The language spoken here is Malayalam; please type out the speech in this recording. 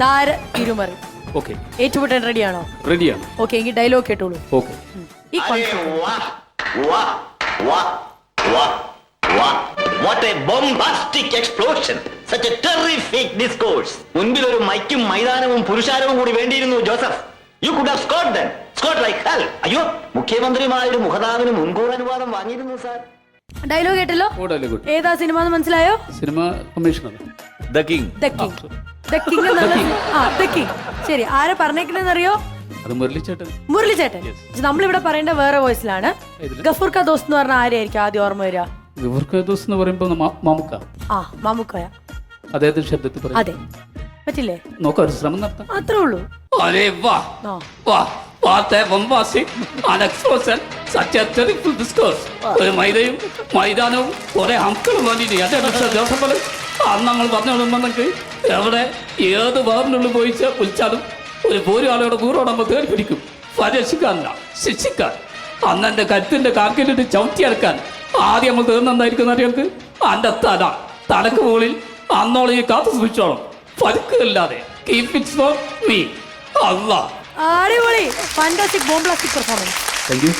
താര തിരുമറി. ഓക്കെ. ഏറ്റുമുട്ടൻ റെഡിയാണോ? റെഡിയാണ്. ഓക്കെ എങ്കിൽ ഡയലോഗ് കേട്ടോളൂ. ഓക്കെ. ഈ What a bombastic explosion! Such a terrific discourse! മുൻപിൽ ഒരു മൈക്കും മൈതാനവും പുരുഷാരവും കൂടി വേണ്ടിയിരുന്നു Joseph. You could have scored then scored like hell അയ്യോ മുഖ്യമന്ത്രിമാരുടെ മുഖതാവിന് മുൻകൂർ അനുവാദം വാങ്ങിയിരുന്നു സാർ ഡയലോഗ് കേട്ടല്ലോ. ഏതാ സിനിമ എന്ന് മനസ്സിലായോ? Cinema Commissioner The King. The King. ശരി ആരെ പറഞ്ഞേക്കണെന്നറിയോ അത് മുരളിച്ചേട്ടൻ. നമ്മളിവിടെ പറയേണ്ട വേറെ വോയിസിലാണ്? ഗഫൂർ ക ദോസ്ത് എന്ന് പറഞ്ഞ ആരെയായിരിക്കും ആദ്യം ഓർമ്മ വരിക? ഇവർക്ക് ദിവസം എന്ന് പറയുമ്പോൾ മമുക്ക ആ മാമുക്കോയ അദ്ദേഹത്തിന്റെ ശബ്ദത്തിൽ പറയും. അതെ. പറ്റില്ലേ? നോക്കാം ഒരു ശ്രമം നടത്താം. അത്രേ ഉള്ളൂ. അരേ വാ. വാ. What വംവാസി. bombastic and explosion. Such a ഒരു മൈദയും മൈതാനവും കുറെ ഹംക്കളും വന്നിട്ട് അതെ ജോസഫ് അന്ന് നമ്മൾ പറഞ്ഞോളുമ്പോഴേക്ക് എവിടെ ഏത് വേറിനുള്ളിൽ പോയി വിളിച്ചാലും ഒരു പോരാളിയുടെ കൂറോടെ നമ്മൾ തേടി പിടിക്കും. പരിരക്ഷിക്കാനല്ല ശിക്ഷിക്കാൻ. അന്ന് എന്റെ കരുത്തിന്റെ കാക്കിലിട്ട് ചവിട്ടിയെടുക്കാൻ ആദ്യം നമ്മൾ തീർന്നെന്തായിരിക്കും അറിയാൾക്ക് അന്റെ തല തലക്ക് മുകളിൽ അന്നോളം ഈ കാത്തു സൂക്ഷിച്ചോളും. പരുക്കില്ലാതെ കീപ് ഇറ്റ് ഫോർ മീ അള്ളാ. അടിപൊളി. Fantastic bombastic performance thank you